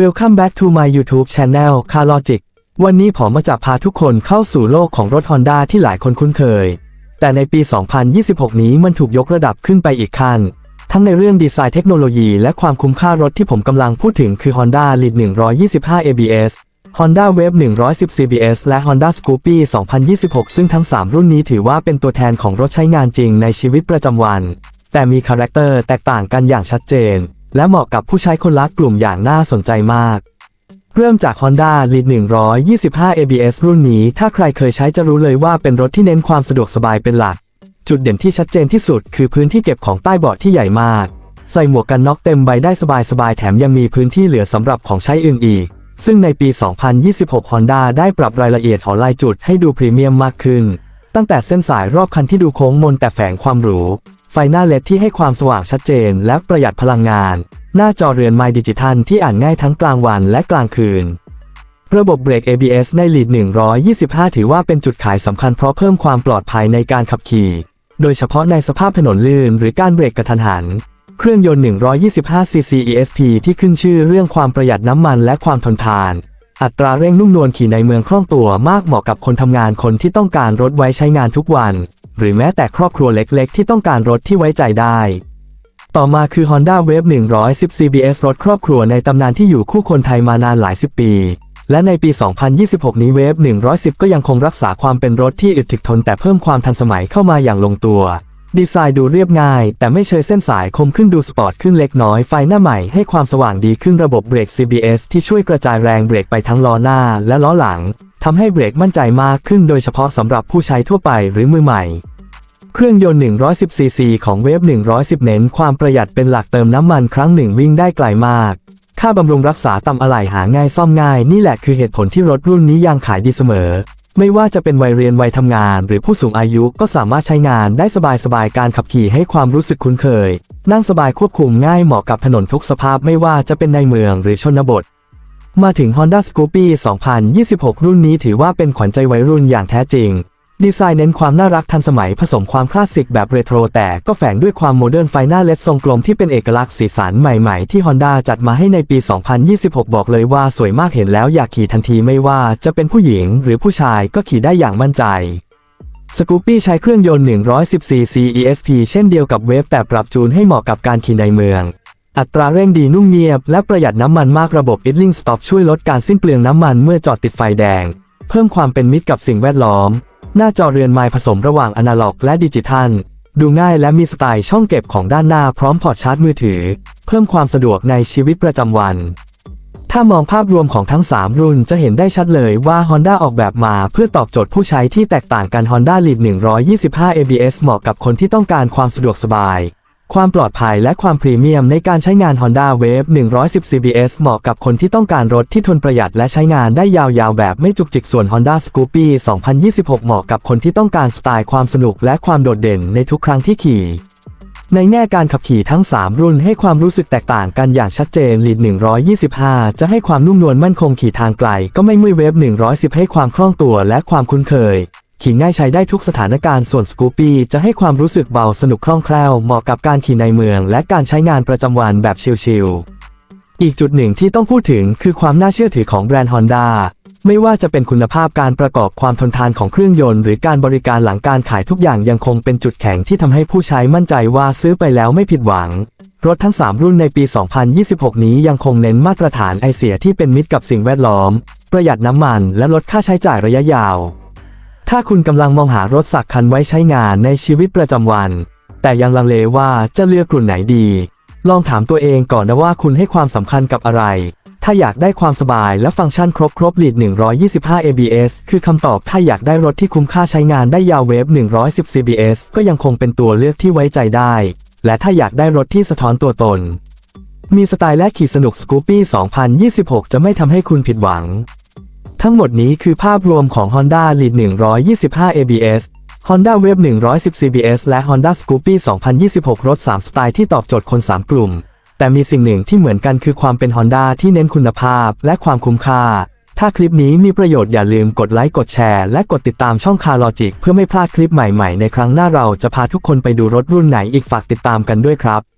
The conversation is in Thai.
Welcome back to my YouTube channel Car Logic วันนี้ผมมาจะพาทุกคนเข้าสู่โลกของรถ Honda ที่หลายคนคุ้นเคย แต่ในปี 2026 นี้มันถูกยกระดับขึ้นไปอีกขั้น ทั้งในเรื่องดีไซน์เทคโนโลยีและความคุ้มค่ารถที่ผมกำลังพูดถึงคือ Honda Lead 125 ABS Honda Wave 110 CBS และ Honda Scoopy 2026 ซึ่งทั้ง 3 รุ่นนี้ถือว่าเป็นตัวแทนของรถใช้งานจริงในชีวิตประจำวัน แต่มีคาแรคเตอร์แตกต่างกันอย่างชัดเจน และเหมาะกับผู้ใช้คนละกกลุ่มอย่างน่าสนใจมาก เริ่มจาก Honda Lead 125 ABS รุ่นนี้ ถ้าใครเคยใช้จะรู้เลยว่าเป็นรถที่เน้นความสะดวกสบายเป็นหลัก จุดเด่นที่ชัดเจนที่สุด คือพื้นที่เก็บของใต้เบาะที่ใหญ่มาก ใส่หมวกกันน็อกเต็มใบได้สบายๆ แถมยังมีพื้นที่เหลือสำหรับของใช้อื่นอีก ซึ่งในปี 2026 Honda ได้ปรับรายละเอียดขอลายจุดให้ดูพรีเมียมมากขึ้น ตั้งแต่เส้นสายรอบคันที่ดูโค้งมนแต่แฝงความหรู ไฟหน้าเลดที่ให้ความสว่างชัดเจนและประหยัดพลังงาน หน้าจอเรือนไมดิจิทัลที่อ่านง่ายทั้งกลางวันและกลางคืน ระบบเบรก ABS ใน Lead 125 ถือว่าเป็นจุดขายสำคัญเพราะเพิ่มความปลอดภัยในการขับขี่ โดยเฉพาะในสภาพถนนลื่นหรือการเบรกกระทันหัน เครื่องยนต์ 125cc ESP ที่ขึ้นชื่อเรื่องความประหยัดน้ำมันและความทนทาน อัตราเร่งนุ่มนวลขี่ในเมืองคล่องตัวมากเหมาะกับคนทำงานคนที่ต้องการรถไว้ใช้งานทุกวัน หรือแม้แต่ครอบครัวเล็กๆ ที่ต้องการรถที่ไว้ใจได้ ต่อมาคือ Honda Wave 110 CBS รถครอบครัวในตำนานที่อยู่คู่คนไทยมานานหลายสิบปี และในปี 2026 นี้ Wave 110 ก็ยังคงรักษาความเป็นรถที่อึดถึกทนแต่เพิ่มความทันสมัยเข้ามาอย่างลงตัว ดีไซน์ดูเรียบง่าย แต่ไม่เชยเส้นสายคมขึ้นดูสปอร์ตขึ้นเล็กน้อยไฟหน้าใหม่ให้ความสว่างดีขึ้นระบบเบรก CBS ที่ช่วยกระจายแรงเบรกไปทั้งล้อหน้าและล้อหลังทำให้เบรกมั่นใจมากขึ้นโดยเฉพาะสำหรับผู้ใช้ทั่วไปหรือมือใหม่ เครื่องยนต์ 110 ซีซีของเวฟ 110 เน้นความประหยัดเป็นหลักเติมน้ำมันครั้งหนึ่งวิ่งได้ไกลมาก ค่าบำรุงรักษาต่ำอะไหล่หาง่ายซ่อมง่าย นี่แหละคือเหตุผลที่รถรุ่นนี้ยังขายดีเสมอ ไม่ว่าจะเป็นวัยเรียนวัยทำงาน หรือผู้สูงอายุก็สามารถใช้งานได้สบายๆ การขับขี่ให้ความรู้สึกคุ้นเคย นั่งสบายควบคุมง่ายเหมาะกับถนนทุกสภาพไม่ว่าจะเป็นในเมืองหรือชนบท มาถึง Honda Scoopy 2026 รุ่นนี้ถือว่าเป็นขวัญใจวัยรุ่นอย่างแท้จริง ดีไซน์เน้นความน่ารักทันสมัยผสมความคลาสสิกแบบเรโทรแต่ก็แฝงด้วยความโมเดิร์นไฟหน้าเล็ดทรงกลมที่เป็นเอกลักษณ์สีสันใหม่ๆ ที่ Honda จัดมาให้ในปี 2026 บอกเลยว่าสวยมากเห็นแล้วอยากขี่ทันทีไม่ว่าจะเป็นผู้หญิงหรือผู้ชายก็ขี่ได้อย่างมั่นใจสกูปปี้ใช้เครื่องยนต์ 114 c ESP เช่นเดียวกับเวฟแต่ปรับจูนให้เหมาะกับการขี่ในเมือง อัตราเร่งดีนุ่มเงียบ และประหยัดน้ำมันมากระบบ idling stop ช่วยลดการสิ้นเปลืองน้ำมันเมื่อจอดติดไฟแดง เพิ่มความเป็นมิตรกับสิ่งแวดล้อม หน้าจอเรือนไม้ผสมระหว่างอนาล็อกและดิจิทัล ดูง่ายและมีสไตล์ช่องเก็บของด้านหน้าพร้อมพอร์ตชาร์จมือถือ เพิ่มความสะดวกในชีวิตประจำวัน ถ้ามองภาพรวมของทั้ง 3 รุ่นจะเห็นได้ชัดเลยว่า Honda ออกแบบมาเพื่อตอบโจทย์ผู้ใช้ที่แตกต่างกัน Honda Lead 125 ABS เหมาะกับคนที่ต้องการความสะดวกสบาย ความปลอดภัยและความพรีเมียมในการใช้งาน Honda Wave 110 CBS เหมาะกับคนที่ต้องการรถที่ทนประหยัดและใช้งานได้ยาวๆ แบบไม่จุกจิกส่วน Honda Scoopy 2026 เหมาะกับคนที่ต้องการสไตล์ความสนุกและความโดดเด่นในทุกครั้งที่ขี่ ในแง่การขับขี่ทั้ง 3 รุ่นให้ความรู้สึกแตกต่างกันอย่างชัดเจน Lead 125 จะให้ความนุ่มนวลมั่นคงขี่ทางไกล ก็ไม่มือเวฟ110 ให้ความคล่องตัวและความคุ้นเคย ขี่ง่ายใช้ได้ทุกสถานการณ์ส่วน Scoopy จะให้ความรู้สึกเบาสนุกคล่องแคล่วเหมาะกับการขี่ในเมือง และการใช้งานประจำวันแบบชิลๆอีกจุดหนึ่งที่ต้องพูดถึงคือความน่าเชื่อถือของแบรนด์ Honda ไม่ว่าจะเป็นคุณภาพการประกอบความทนทานของเครื่องยนต์ หรือการบริการหลังการขายทุกอย่างยังคงเป็นจุดแข็งที่ทำให้ผู้ใช้มั่นใจว่าซื้อไปแล้วไม่ผิดหวัง รถทั้ง 3 รุ่นในปี 2026 นี้ยังคงเน้นมาตรฐานไอเสียที่เป็นมิตรกับสิ่งแวดล้อม ประหยัดน้ำมันและลดค่าใช้จ่ายระยะยาว ถ้าคุณกำลังมองหารถสักคันไว้ใช้งานในชีวิตประจำวัน แต่ยังลังเลว่าจะเลือกกลุ่นไหนดี ลองถามตัวเองก่อนนะว่าคุณให้ความสำคัญกับอะไร ถ้าอยากได้ความสบายและฟังก์ชันครบครบ Lead 125 ABS คือคำตอบถ้าอยากได้รถที่คุ้มค่าใช้งานได้ยาวเวฟ110 CBS ก็ยังคงเป็นตัวเลือกที่ไว้ใจได้ และถ้าอยากได้รถที่สะท้อนตัวตน มีสไตล์และขี่สนุก Scoopy 2026 จะไม่ทำให้คุณผิดหวัง ทั้งหมดนี้คือภาพรวมของ Honda Lead 125 ABS Honda Wave 110 CBS และ Honda Scoopy 2026 รถ 3 สไตล์ที่ตอบโจทย์คน 3 กลุ่ม แต่มีสิ่งหนึ่งที่เหมือนกันคือความเป็น Honda ที่เน้นคุณภาพและความคุ้มค่า ถ้าคลิปนี้มีประโยชน์อย่าลืมกดไลค์กดแชร์และกดติดตามช่องคาร์ลอจิกเพื่อไม่พลาดคลิปใหม่ๆ ในครั้งหน้าเราจะพาทุกคนไปดูรถรุ่นไหนอีกฝากติดตามกันด้วยครับ